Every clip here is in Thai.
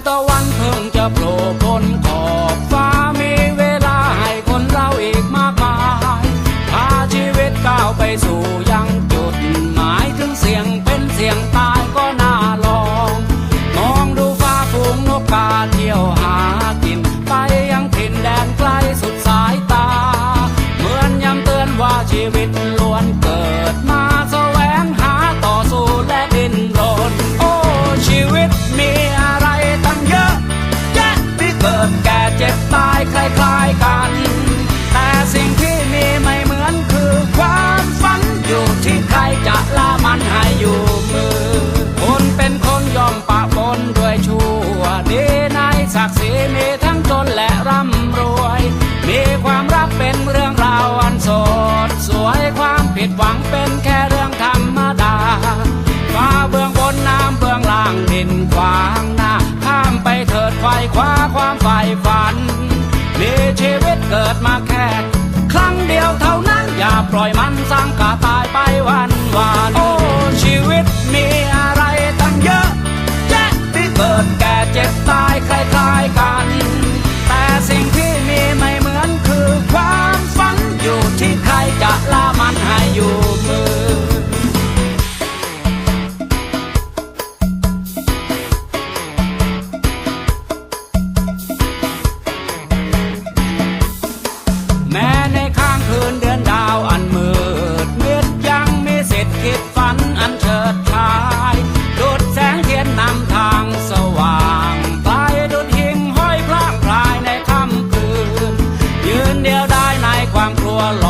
tawa. ิดหวังเป็นแค่เรื่องธรรมดา ฟ้าเบื้องบนน้ำเบื้องล่างดินขวางหน้า ข้ามไปเถิดไฟคว้าความใฝ่ฝัน มีชีวิตเกิดมาแค่ ครั้งเดียวเท่านั้นอย่าปล่อยมันสร้างกาตายไปวันวาน รรอันเฉิดฉายดุดแสงเทียนนำทางสว่างไปดุดหิ่งห้อยพระพลายในค่ำคืน ยืนเดียวได้ในความกลัวหลอ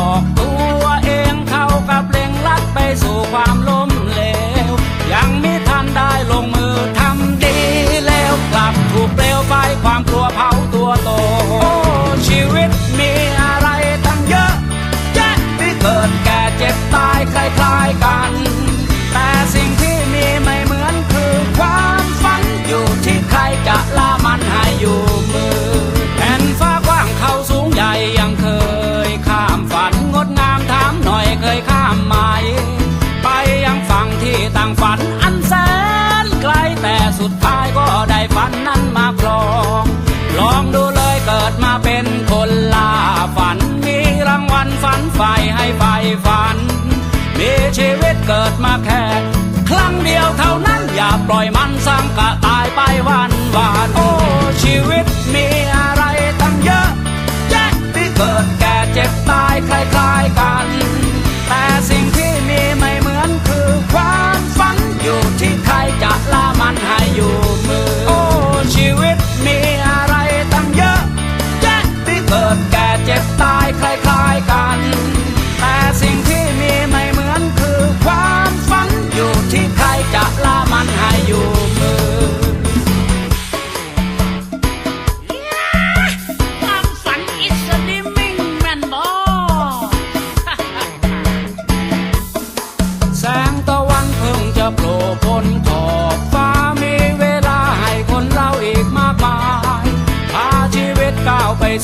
cat.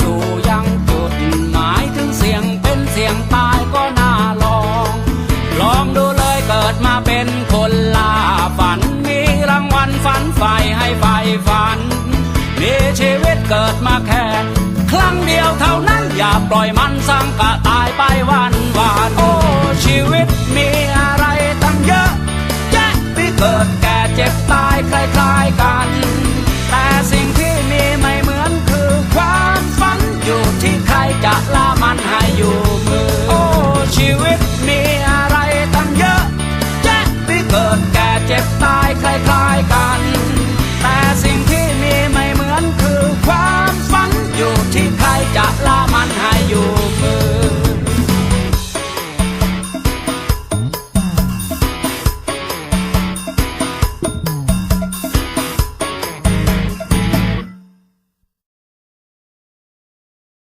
สู่ยังจุดหมายถึงเสียงเป็นเสียงตายก็น่าลอง ลองดูเลยเกิดมาเป็นคนลาฝัน มีรางวัลฝันไฟให้ไฟฝัน มีชีวิตเกิดมาแค่ครั้งเดียวเท่านั้นอย่าปล่อยมันสั่งกะตายไปวันวานโอ้ชีวิตมีอะไรตั้งเยอะแยะที่เกิดแก่เจ็บตายคล้ายๆกัน